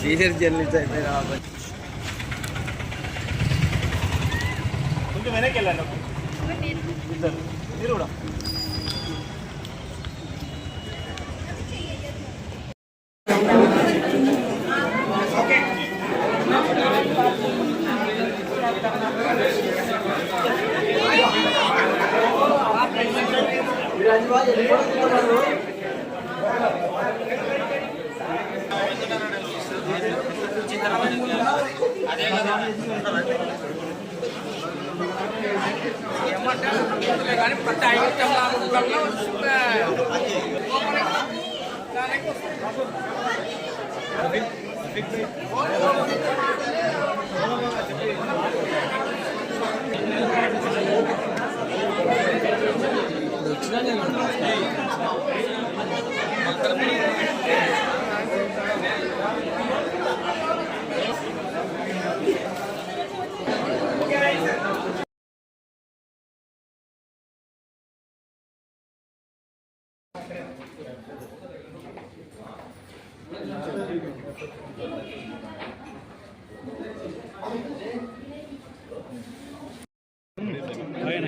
Senior journalist అయిపోయిన కొంచెం వెనక్కి వెళ్ళండి ఒక. ఇద్దరు మీరు కూడా కానీ ప్రతి ఐటమ్ లాగా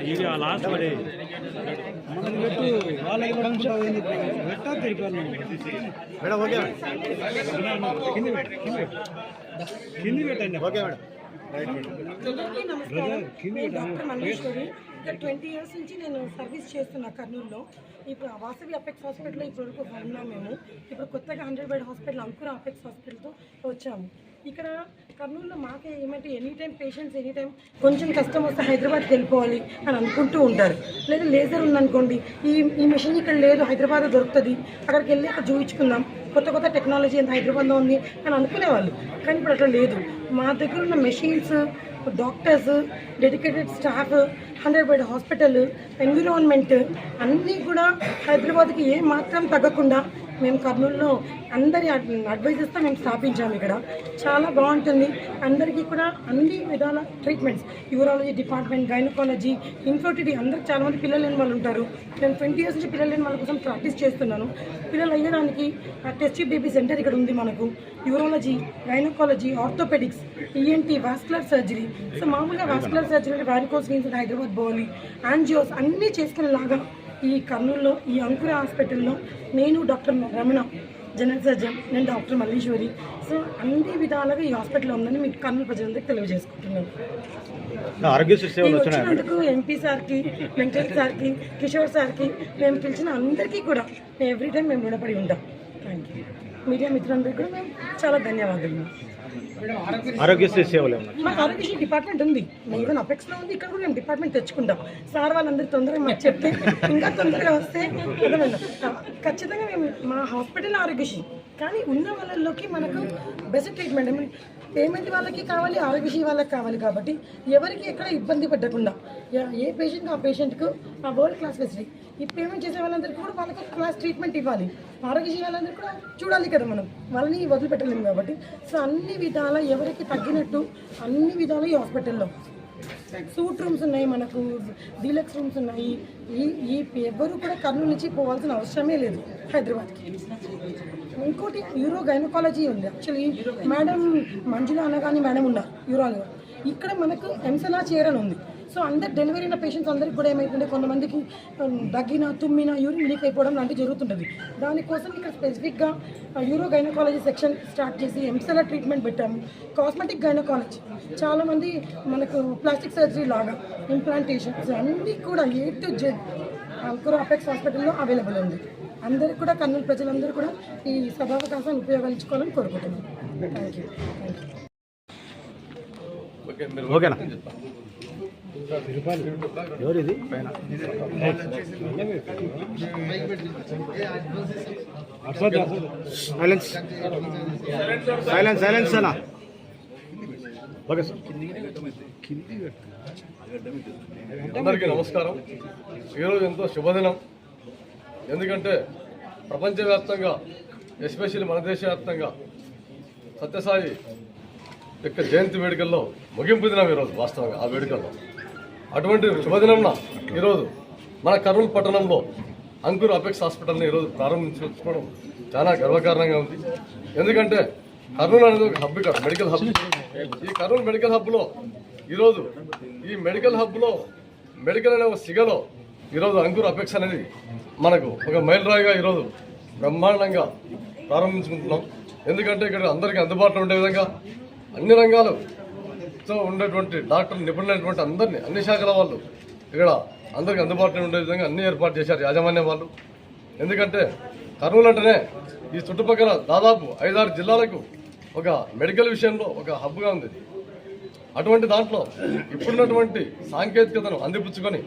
ఇది లాస్ట్ పడే మనం పెట్టు వాళ్ళకి పెట్టా తిరిపాను మేడం ఓకే కింది పెట్టు కింది పెట్టు కింది పెట్టండి. ఓకే మేడం అందరికీ నమస్కారం నేను డాక్టర్ మల్లేశ్వరి ఇక్కడ ట్వంటీ ఇయర్స్ నుంచి నేను సర్వీస్ చేస్తున్నా కర్నూలులో. ఇప్పుడు వాసవి అపెక్స్ హాస్పిటల్లో ఇప్పుడు వరకు ఉన్నాం మేము. ఇప్పుడు కొత్తగా hundred bed hospital Ankura apex హాస్పిటల్తో వచ్చాము. ఇక్కడ కర్నూలులో మాకే ఏమంటే any time patients any time కొంచెం కష్టం వస్తే హైదరాబాద్కి వెళ్ళిపోవాలి అని అనుకుంటూ ఉంటారు. లేదా లేజర్ ఉందనుకోండి ఈ ఈ మెషిన్ ఇక్కడ లేదు హైదరాబాద్ దొరుకుతుంది. అక్కడికి వెళ్ళి అక్కడ చూపించుకుందాం కొత్త కొత్త టెక్నాలజీ ఎంత హైదరాబాద్లో ఉంది అని అనుకునేవాళ్ళు. కానీ ఇప్పుడు అట్లా లేదు. మా దగ్గర ఉన్న machines doctors dedicated staff hundred bed hospital environment అన్నీ కూడా హైదరాబాద్కి ఏ మాత్రం తగ్గకుండా మేము కర్నూలులో అందరి అడ్వైజెస్తో మేము స్థాపించాము ఇక్కడ. చాలా బాగుంటుంది. అందరికీ కూడా అన్ని విధాల treatments urology department gynaecology infertility అందరికి చాలా మంది పిల్లలు లేని వాళ్ళు ఉంటారు. నేను ట్వంటీ ఇయర్స్ నుంచి పిల్లలు లేని వాళ్ళ కోసం ప్రాక్టీస్ చేస్తున్నాను. పిల్లలు అయ్యడానికి టెస్ట్ బేబీ సెంటర్ ఇక్కడ ఉంది మనకు. Urology gynaecology orthopaedics ENT vascular surgery so మామూలుగా వాస్కులర్ సర్జరీ అంటే వ్యారికోస్ హైదరాబాద్ బోని యాంజియోస్ అన్నీ చేసుకునేలాగా ఈ కర్నూలులో ఈ అంకుర హాస్పిటల్లో నేను డాక్టర్ రమణ జనరల్ సర్జన్ నేను డాక్టర్ మల్లీశ్వరి. సో అన్ని విధాలుగా ఈ హాస్పిటల్ ఉందని మీకు కర్నూలు ప్రజలందరికీ తెలియజేసుకుంటున్నాను. వచ్చినందుకు ఎంపీ సార్కి వెంకటేష్ సార్కి కిషోర్ సార్కి మేము పిలిచిన అందరికీ కూడా ఎవ్రీ టైం మేము రుణపడి ఉంటాం. థ్యాంక్ యూ మీడియా మిత్రులందరికీ కూడా మేము చాలా ధన్యవాదాలు. ఆరోగ్యశ్రీ సేవలు మాకు మా ఆరోగ్యశ్రీ డిపార్ట్మెంట్ ఉంది. ఈవెన్ అపెక్స్లో ఉంది ఇక్కడ కూడా మేము డిపార్ట్మెంట్ తెచ్చుకుంటాం. సార్ వాళ్ళందరూ తొందరగా మాకు చెప్తే ఇంకా తొందరగా వస్తే ఖచ్చితంగా మేము మా హాస్పిటల్ ఆరోగ్యశ్రీ. కానీ ఉన్న వాళ్ళలోకి మనకు బెస్ట్ ట్రీట్మెంట్ పేమెంట్ వాళ్ళకి కావాలి ఆరోగ్యశ్రీ వాళ్ళకి కావాలి కాబట్టి ఎవరికి ఎక్కడ ఇబ్బంది పెట్టకుండా ఏ- ఏ పేషెంట్ ఆ పేషెంట్కు ఆ వరల్డ్ క్లాస్ ఫెసిలిటీ ఈ పేమెంట్ చేసే వాళ్ళందరికీ కూడా వాళ్ళకి క్లాస్ ట్రీట్మెంట్ ఇవ్వాలి. ఆరోగ్య వాళ్ళందరికీ కూడా చూడాలి కదా మనం. వాళ్ళని వదిలిపెట్టలేము కాబట్టి. సో అన్ని విధాల ఎవరికి తగ్గినట్టు అన్ని విధాలు ఈ హాస్పిటల్లో సూట్ రూమ్స్ ఉన్నాయి మనకు డీలక్స్ రూమ్స్ ఉన్నాయి. ఈ ఈ ఎవరు కూడా కర్నూలు నుంచి పోవాల్సిన అవసరమే లేదు హైదరాబాద్కి. ఇంకోటి యూరో గైనకాలజీ ఉంది. యాక్చువల్లీ మేడం మంజుల అనగానే మేడం ఉన్నారు యూరోలో. ఇక్కడ మనకు ఎంసలా చేరని ఉంది. సో అందరు డెలివరీ అయిన పేషెంట్స్ అందరికి కూడా ఏమైతుంటే కొంతమందికి దగ్గిన తుమ్మిన యూరిన్ లీక్ అయిపోవడం లాంటివి జరుగుతుంటుంది దానికోసం ఇక్కడ స్పెసిఫిక్గా యూరో గైనకాలజీ సెక్షన్ స్టార్ట్ చేసి ఎంసెలా ట్రీట్మెంట్ పెట్టాము. కాస్మెటిక్ గైనకాలజీ చాలామంది మనకు ప్లాస్టిక్ సర్జరీ లాగా ఇంప్లాంటేషన్స్ అన్నీ కూడా A to Z Ankura Apex హాస్పిటల్లో అవైలబుల్ ఉంది. అందరూ కూడా కర్నూలు ప్రజలందరూ కూడా ఈ సభావకాశాన్ని ఉపయోగించుకోవాలని కోరుకుంటున్నాను థ్యాంక్ యూ థ్యాంక్ యూ ఓకేనా? ఎవరిది? పైన సైలెన్స్ సైలెన్స్ సైలెన్స్ అన్న. Okay sir. అందరికీ నమస్కారం. ఈరోజు ఎంతో శుభదినం. ఎందుకంటే ప్రపంచవ్యాప్తంగా ఎస్పెషల్లీ మన దేశవ్యాప్తంగా సత్యసాయి యొక్క జయంతి వేడుకల్లో ముగింపు దినం ఈరోజు వాస్తవంగా ఆ వేడుకల్లో. అటువంటి శుభదినంన ఈరోజు మన కర్నూలు పట్టణంలో అంకుర్ అపెక్స్ హాస్పిటల్ని ఈరోజు ప్రారంభించుకోవడం చాలా గర్వకారణంగా ఉంది. ఎందుకంటే కర్నూలు అనేది ఒక హబ్ ఇక్కడ మెడికల్ హబ్. ఈ కర్నూలు మెడికల్ హబ్లో ఈరోజు ఈ మెడికల్ హబ్లో మెడికల్ అనే ఒక సిగలో ఈరోజు అంకుర్ అపెక్స్ అనేది మనకు ఒక మైలురాయిగా ఈరోజు బ్రహ్మాండంగా ప్రారంభించుకుంటున్నాం. ఎందుకంటే ఇక్కడ అందరికీ అందుబాటులో ఉండే విధంగా అన్ని రంగాలు తో ఉండేటువంటి డాక్టర్ నిపుణులైనటువంటి అందరినీ అన్ని శాఖల వాళ్ళు ఇక్కడ అందరికీ అందుబాటులో ఉండే విధంగా అన్ని ఏర్పాటు చేశారు యాజమాన్యం వాళ్ళు. ఎందుకంటే కర్నూలు అంటేనే ఈ చుట్టుపక్కల దాదాపు ఐదారు జిల్లాలకు ఒక మెడికల్ విషయంలో ఒక హబ్గా ఉంది. అటువంటి దాంట్లో ఇప్పుడున్నటువంటి సాంకేతికతను అందిపుచ్చుకొని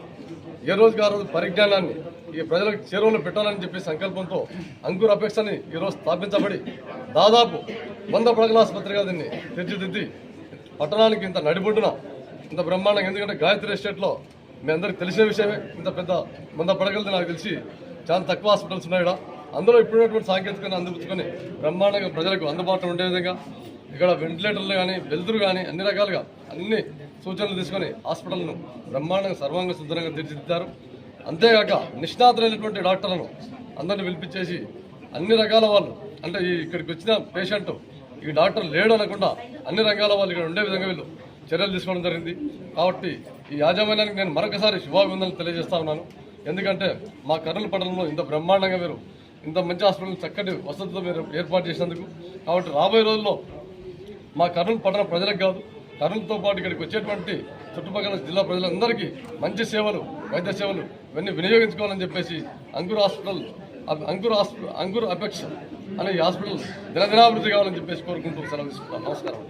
ఏ రోజుకి ఆ రోజు పరిజ్ఞానాన్ని ఈ ప్రజలకు చేరువలో పెట్టాలని చెప్పి సంకల్పంతో అంకుర అపేక్షని ఈరోజు స్థాపించబడి దాదాపు వంద పడగల ఆసుపత్రిగా దీన్ని తీర్చిదిద్ది పట్టణానికి ఇంత నడిబొడ్డున ఇంత బ్రహ్మాండంగా ఎందుకంటే గాయత్రి ఎస్టేట్లో మీ అందరికి తెలిసిన విషయమే ఇంత పెద్ద మంద పడగలది నాకు తెలిసి చాలా తక్కువ హాస్పిటల్స్ ఉన్నాయి ఇక్కడ అందులో ఇప్పుడున్నటువంటి సాంకేతికతను అందిపుచ్చుకొని బ్రహ్మాండంగా ప్రజలకు అందుబాటులో ఉండే విధంగా ఇక్కడ వెంటిలేటర్లు కానీ వెలుతురు కానీ అన్ని రకాలుగా అన్ని సూచనలు తీసుకొని హాస్పిటల్ను బ్రహ్మాండంగా సర్వాంగ సుందరంగా తీర్చిదిద్దారు. అంతేకాక నిష్ణాతులైనటువంటి డాక్టర్లను అందరిని పిలిపించేసి అన్ని రకాల వాళ్ళు అంటే ఈ ఇక్కడికి వచ్చిన పేషెంట్ ఈ డాక్టర్ లేడు అనకుండా అన్ని రంగాల వాళ్ళు ఇక్కడ ఉండే విధంగా వీళ్ళు చర్యలు తీసుకోవడం జరిగింది. కాబట్టి ఈ యాజమాన్యానికి నేను మరొకసారి శుభాభివందనలు తెలియజేస్తా ఉన్నాను. ఎందుకంటే మా కర్నూలు పట్టణంలో ఇంత బ్రహ్మాండంగా మీరు ఇంత మంచి హాస్పిటల్ చక్కటి వసతులు మీరు ఏర్పాటు చేసినందుకు కాబట్టి రాబోయే రోజుల్లో మా కర్నూలు పట్టణ ప్రజలకు కాదు కర్నూలుతో పాటు ఇక్కడికి వచ్చేటువంటి చుట్టుపక్కల జిల్లా ప్రజలందరికీ మంచి సేవలు వైద్య సేవలు ఇవన్నీ వినియోగించుకోవాలని చెప్పేసి Ankur hospital Ankur hospital Ankur Apex అనే హాస్పిటల్ దినదినాభివృద్ధి కావాలని చెప్పేసి కోరుకుంటూ సెలవు తీసుకుంటాం నమస్కారం.